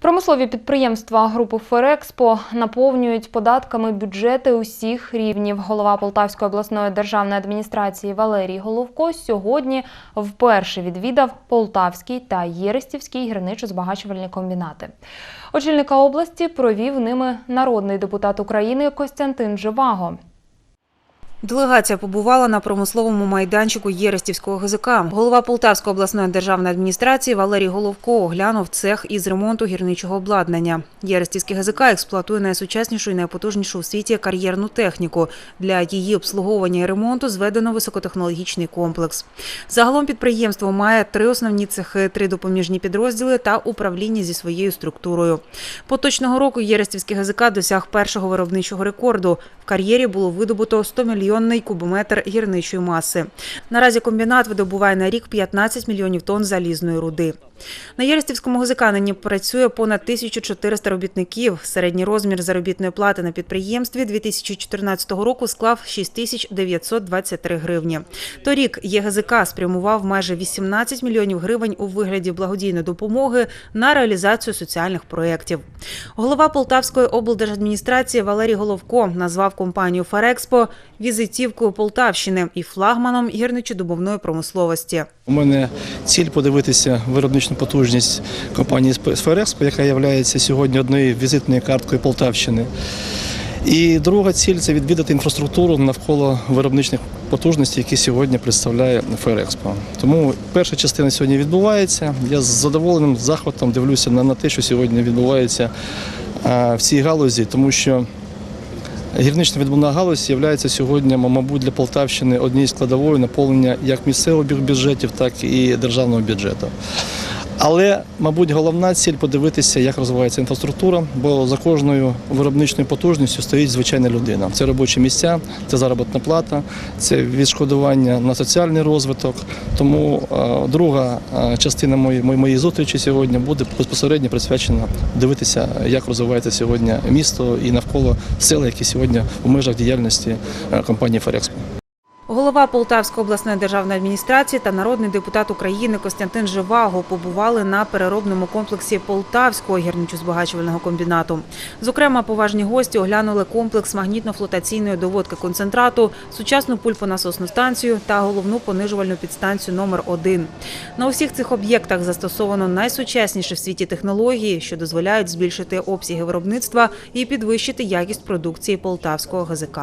Промислові підприємства групи Ферекспо наповнюють податками бюджети усіх рівнів. Голова Полтавської обласної державної адміністрації Валерій Головко сьогодні вперше відвідав Полтавський та Єрестівський гірничо-збагачувальні комбінати. Очільника області провів ними народний депутат України Костянтин Живаго. Делегація побувала на промисловому майданчику Єрестівського ГЗК. Голова Полтавської обласної державної адміністрації Валерій Головко оглянув цех із ремонту гірничого обладнання. Єрестівський ГЗК експлуатує найсучаснішу і найпотужнішу у світі кар'єрну техніку. Для її обслуговування і ремонту зведено високотехнологічний комплекс. Загалом підприємство має три основні цехи, три допоміжні підрозділи та управління зі своєю структурою. Поточного року Єрестівський ГЗК досяг першого виробничого рекорду. В кар'єрі було видобуто 100 мільйонний кубометр гірничої маси. Наразі комбінат видобуває на рік 15 мільйонів тонн залізної руди. На Єрестівському ГЗК працює понад 1400 робітників. Середній розмір заробітної плати на підприємстві 2014 року склав 6923 гривні. Торік ЄГЗК спрямував майже 18 мільйонів гривень у вигляді благодійної допомоги на реалізацію соціальних проєктів. Голова Полтавської облдержадміністрації Валерій Головко назвав компанію Ферекспо візитівкою Полтавщини і флагманом гірничодобувної промисловості. У мене ціль подивитися виробничну потужність компанії Сферекспо, яка є сьогодні однією візитною карткою Полтавщини. І друга ціль це відвідати інфраструктуру навколо виробничних потужностей, які сьогодні представляє Ферекспо. Тому перша частина сьогодні відбувається. Я з задоволеним захватом дивлюся на, те, що сьогодні відбувається в цій галузі, тому що Гірнична відбувна галузь є сьогодні, мабуть, для Полтавщини однією складовою наповнення як місцевих бюджетів, так і державного бюджету. Але, мабуть, головна ціль подивитися, як розвивається інфраструктура, бо за кожною виробничною потужністю стоїть звичайна людина. Це робочі місця, це заробітна плата, це відшкодування на соціальний розвиток. Тому е, друга е, частина моєї, моєї зустрічі сьогодні буде безпосередньо присвячена дивитися, як розвивається сьогодні місто і навколо села, які сьогодні в межах діяльності е, компанії Ферекспо. Голова Полтавської обласної державної адміністрації та народний депутат України Костянтин Живаго побували на переробному комплексі Полтавського гірничо-збагачувального комбінату. Зокрема, поважні гості оглянули комплекс магнітно-флотаційної доводки концентрату, сучасну пульпонасосну станцію та головну понижувальну підстанцію номер 1 На усіх цих об'єктах застосовано найсучасніші в світі технології, що дозволяють збільшити обсяги виробництва і підвищити якість продукції полтавського ГЗК.